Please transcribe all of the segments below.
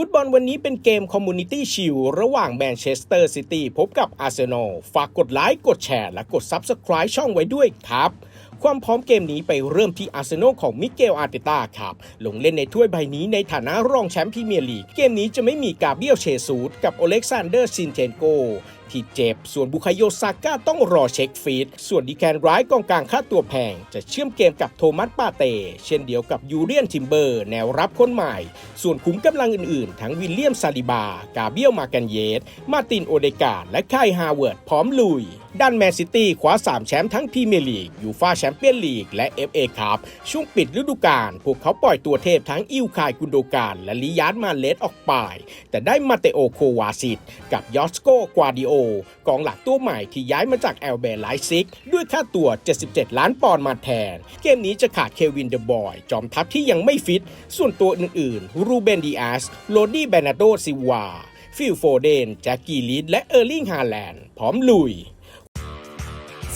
ฟุตบอลวันนี้เป็นเกมคอมมูนิตี้ชิลระหว่างแมนเชสเตอร์ซิตี้พบกับอาร์เซนอล ฝากกดไลค์ กดแชร์ และกด Subscribe ช่องไว้ด้วยครับ ความพร้อมเกมนี้ไปเริ่มที่อาร์เซนอลของมิเกลอาร์เตต้าครับ ลงเล่นในถ้วยใบนี้ในฐานะรองแชมป์พรีเมียร์ลีก เกมนี้จะไม่มีกาเบียลเชซูดกับโอเล็กซานเดอร์ซินเทนโกที่เจ็บ ส่วนบุคายโยซาก้าต้องรอเช็คฟีดส่วนดีแคนไรท์กองกลางค่าตัวแพง จะเชื่อมเกมกับโทมัสปาเต เช่นเดียวกับยูเรียนทิมเบอร์ แนวรับคนใหม่ ส่วนขุมกำลังอื่นๆ ทั้งวิลเลียมซาลิบา กาเบียลมากันเยส มาตินโอเดกาและไคายฮาวเวิร์ดพร้อมลุยด้านแมนซิตี้คว้า 3 แชมป์ทั้งพรีเมียร์ลีกยูฟาแชมเปี้ยนลีกและ FA คัพช่วงปิดฤดูกาลพวกเขาปล่อยตัวเทพทั้งอิวคายกุนโดการและลิยาร์ดมาเลสออกไป แต่ได้มาเตโอโควาซิตกับยอสโกกวาดิโอกองหลักตัวใหม่ที่ย้ายมาจากแอลเบร์ไลซิก ด้วยค่าตัว 77 ล้านปอนด์มาแทน เกมนี้จะขาดเควินเดอะบอย จอมทัพที่ยังไม่ฟิต ส่วนตัวอื่นๆ รูเบนดีอาส โรดี้เบนาโดซิวา ฟิลโฟเดน แจ็คกี้ลีดและเออร์ลิงฮาแลนด์ พร้อมลุย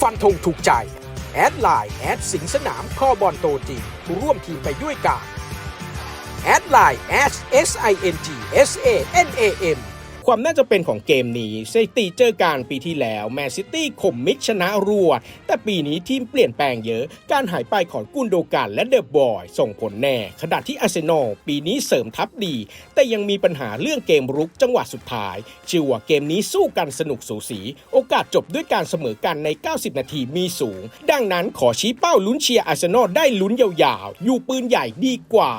ฟันธงถูกใจ แอดไลน์แอดสิงสนามคอบอลโตจริงร่วมทีมไปด้วยกันแอดไลน์ S S I N G S A N A M ความน่าจะเป็นของเกมนี้สถิติเจอการปีที่แล้วแมนซิตี้ข่มมิกชนะรัว แต่ปีนี้ทีมเปลี่ยนแปลงเยอะการหายไปของกุนโดกันและเดอะบอยส่งผลแน่ ขณะที่อาร์เซนอลปีนี้เสริมทัพดี แต่ยังมีปัญหาเรื่องเกมรุกจังหวะสุดท้ายเชื่อว่าเกมนี้สู้กันสนุกสูสี โอกาสจบด้วยการเสมอกันใน 90 นาทีมีสูง ดังนั้นขอชี้เป้าลุ้นเชียร์อาร์เซนอลได้ลุ้นยาวๆ อยู่ปืนใหญ่ดีกว่า